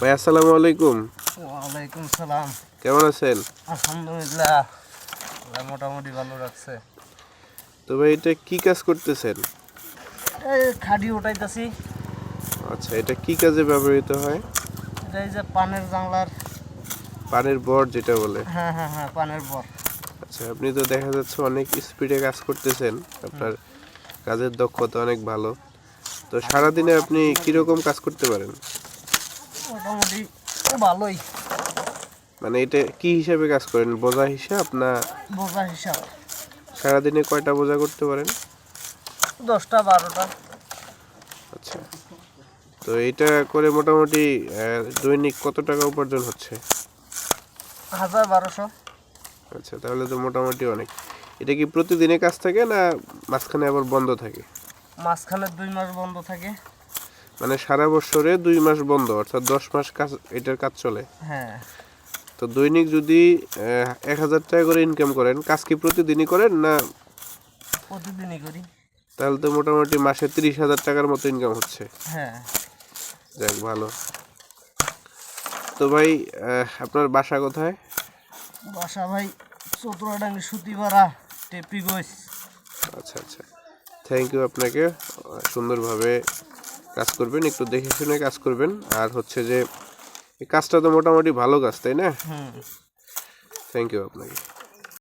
ভাই আসসালামু আলাইকুম। ওয়ালাইকুম সালাম। কেমন আছেন? আলহামদুলিল্লাহ মোটামুটি ভালো রাখছে। তো ভাই এটা কি কাজ করতেছেন? এই খাডি উঠাইতেছি। আচ্ছা এটা কি কাজে ব্যবহৃত হয়? এটা এই যে পানের জাংলার পানের বর যেটা বলে। হ্যাঁ হ্যাঁ হ্যাঁ পানের বর। আচ্ছা আপনি তো দেখা যাচ্ছে অনেক স্পিডে কাজ করতেছেন। আপনার কাজের দক্ষতা অনেক ভালো। তো সারাদিনে আপনি কীরকম কাজ করতে পারেন? মোটামুটি ভালোই। মানে এটা কি হিসাবে কাজ করেন? বোঝা হিসাব না বোঝা হিসাব। সারাদিনে কয়টা বোঝা করতে পারেন? দশটা বারোটা। আচ্ছা। তো এটা করে মোটামুটি দৈনিক কত টাকা উপার্জন হচ্ছে? হাজার বারোশো। আচ্ছা তাহলে তো মোটামুটি অনেক। এটা কি প্রতিদিনে কাজ থাকে না মাঝখানে আবার বন্ধ থাকে? মাঝখানে দুই মাস বন্ধ থাকে। মানে সারা বছরে দুই মাস বন্ধ অর্থাৎ দশ মাস কাজ এটার কাজ চলে। হ্যাঁ। তো দৈনিক যদি এক হাজার টাকা করে ইনকাম করেন কাজ কি প্রতিদিনই করেন না? প্রতিদিনই করি। তাহলে তো মোটামুটি মাসে তিরিশ হাজার টাকার মতো ইনকাম হচ্ছে। হ্যাঁ। যাক ভালো। তো ভাই আপনার বাসা কোথায়? বাসা ভাই চতুরাডাঙ্গি সুতিপাড়া টেপি আচ্ছা আচ্ছা। থ্যাংক ইউ আপনাকে সুন্দরভাবে কাজ করবেন একটু দেখে শুনে কাজ করবেন। আর হচ্ছে যে কাজটা তো মোটামুটি ভালো কাজ তাই না? থ্যাংক ইউ আপনাকে।